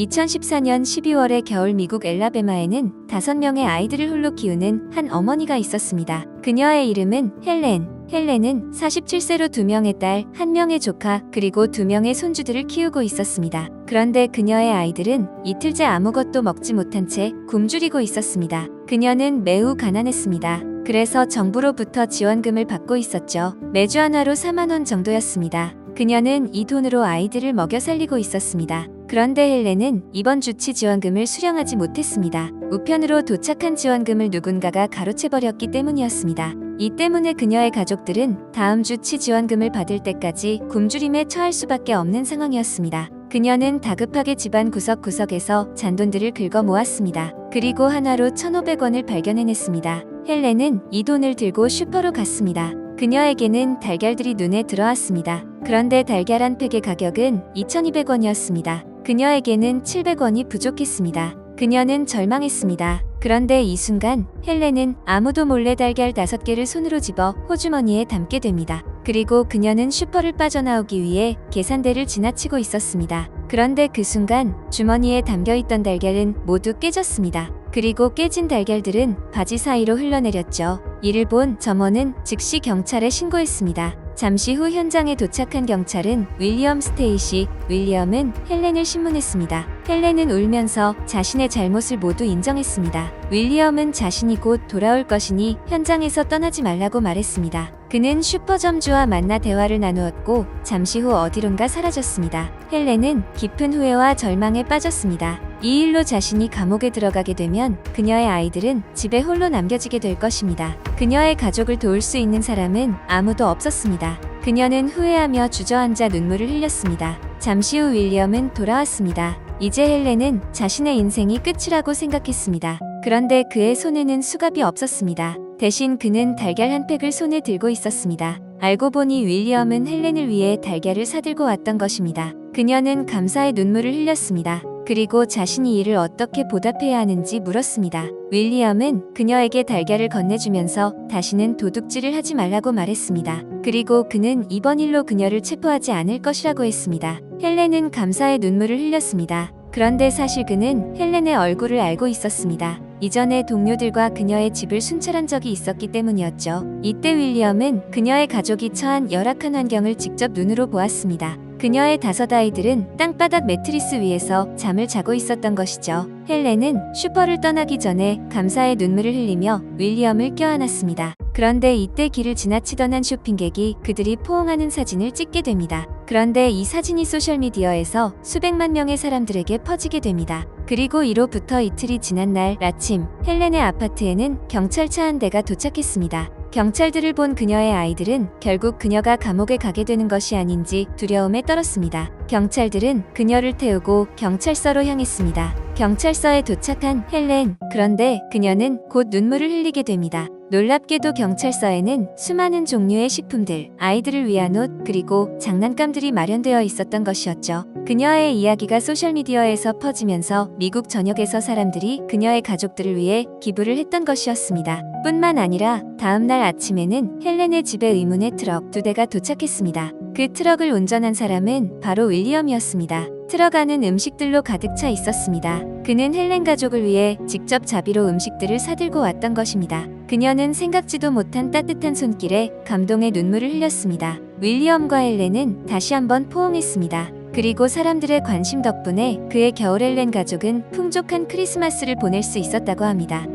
2014년 12월의 겨울 미국 엘라베마에는 다섯 명의 아이들을 홀로 키우는 한 어머니가 있었습니다. 그녀의 이름은 헬렌. 헬렌은 47세로 두 명의 딸, 한 명의 조카, 그리고 두 명의 손주들을 키우고 있었습니다. 그런데 그녀의 아이들은 이틀째 아무것도 먹지 못한 채 굶주리고 있었습니다. 그녀는 매우 가난했습니다. 그래서 정부로부터 지원금을 받고 있었죠. 매주 한화로 4만원 정도였습니다. 그녀는 이 돈으로 아이들을 먹여 살리고 있었습니다. 그런데 헬렌은 이번 주치 지원금을 수령하지 못했습니다. 우편으로 도착한 지원금을 누군가가 가로채버렸기 때문이었습니다. 이 때문에 그녀의 가족들은 다음 주치 지원금을 받을 때까지 굶주림에 처할 수밖에 없는 상황이었습니다. 그녀는 다급하게 집안 구석구석에서 잔돈들을 긁어 모았습니다. 그리고 하나로 1,500원을 발견해냈습니다. 헬렌은 이 돈을 들고 슈퍼로 갔습니다. 그녀에게는 달걀들이 눈에 들어왔습니다. 그런데 달걀 한 팩의 가격은 2,200원이었습니다. 그녀에게는 700원이 부족했습니다. 그녀는 절망했습니다. 그런데 이 순간 헬렌은 아무도 몰래 달걀 다섯 개를 손으로 집어 호주머니에 담게 됩니다. 그리고 그녀는 슈퍼를 빠져나오기 위해 계산대를 지나치고 있었습니다. 그런데 그 순간 주머니에 담겨 있던 달걀은 모두 깨졌습니다. 그리고 깨진 달걀들은 바지 사이로 흘러내렸죠. 이를 본 점원은 즉시 경찰에 신고했습니다. 잠시 후 현장에 도착한 경찰은 윌리엄 스테이시, 윌리엄은 헬렌을 신문했습니다. 헬렌은 울면서 자신의 잘못을 모두 인정했습니다. 윌리엄은 자신이 곧 돌아올 것이니 현장에서 떠나지 말라고 말했습니다. 그는 슈퍼점주와 만나 대화를 나누었고 잠시 후 어디론가 사라졌습니다. 헬렌은 깊은 후회와 절망에 빠졌습니다. 이 일로 자신이 감옥에 들어가게 되면 그녀의 아이들은 집에 홀로 남겨지게 될 것입니다. 그녀의 가족을 도울 수 있는 사람은 아무도 없었습니다. 그녀는 후회하며 주저앉아 눈물을 흘렸습니다. 잠시 후 윌리엄은 돌아왔습니다. 이제 헬렌은 자신의 인생이 끝이라고 생각했습니다. 그런데 그의 손에는 수갑이 없었습니다. 대신 그는 달걀 한 팩을 손에 들고 있었습니다. 알고 보니 윌리엄은 헬렌을 위해 달걀을 사들고 왔던 것입니다. 그녀는 감사의 눈물을 흘렸습니다. 그리고 자신이 이를 어떻게 보답해야 하는지 물었습니다. 윌리엄은 그녀에게 달걀을 건네주면서 다시는 도둑질을 하지 말라고 말했습니다. 그리고 그는 이번 일로 그녀를 체포하지 않을 것이라고 했습니다. 헬렌은 감사의 눈물을 흘렸습니다. 그런데 사실 그는 헬렌의 얼굴을 알고 있었습니다. 이전에 동료들과 그녀의 집을 순찰한 적이 있었기 때문이었죠. 이때 윌리엄은 그녀의 가족이 처한 열악한 환경을 직접 눈으로 보았습니다. 그녀의 다섯 아이들은 땅바닥 매트리스 위에서 잠을 자고 있었던 것이죠. 헬렌은 슈퍼를 떠나기 전에 감사의 눈물을 흘리며 윌리엄을 껴안았습니다. 그런데 이때 길을 지나치던 한 쇼핑객이 그들이 포옹하는 사진을 찍게 됩니다. 그런데 이 사진이 소셜미디어에서 수백만 명의 사람들에게 퍼지게 됩니다. 그리고 이로부터 이틀이 지난 날 아침 헬렌의 아파트에는 경찰차 한 대가 도착했습니다. 경찰들을 본 그녀의 아이들은 결국 그녀가 감옥에 가게 되는 것이 아닌지 두려움에 떨었습니다. 경찰들은 그녀를 태우고 경찰서로 향했습니다. 경찰서에 도착한 헬렌. 그런데 그녀는 곧 눈물을 흘리게 됩니다. 놀랍게도 경찰서에는 수많은 종류의 식품들, 아이들을 위한 옷, 그리고 장난감들이 마련되어 있었던 것이었죠. 그녀의 이야기가 소셜미디어에서 퍼지면서 미국 전역에서 사람들이 그녀의 가족들을 위해 기부를 했던 것이었습니다. 뿐만 아니라 다음날 아침에는 헬렌의 집에 의문의 트럭 두 대가 도착했습니다. 그 트럭을 운전한 사람은 바로 윌리엄이었습니다. 안은 음식들로 가득 차 있었습니다. 그는 헬렌 가족을 위해 직접 자비로 음식들을 사들고 왔던 것입니다. 그녀는 생각지도 못한 따뜻한 손길에 감동의 눈물을 흘렸습니다. 윌리엄과 헬렌은 다시 한번 포옹했습니다. 그리고 사람들의 관심 덕분에 그의 겨울 헬렌 가족은 풍족한 크리스마스를 보낼 수 있었다고 합니다.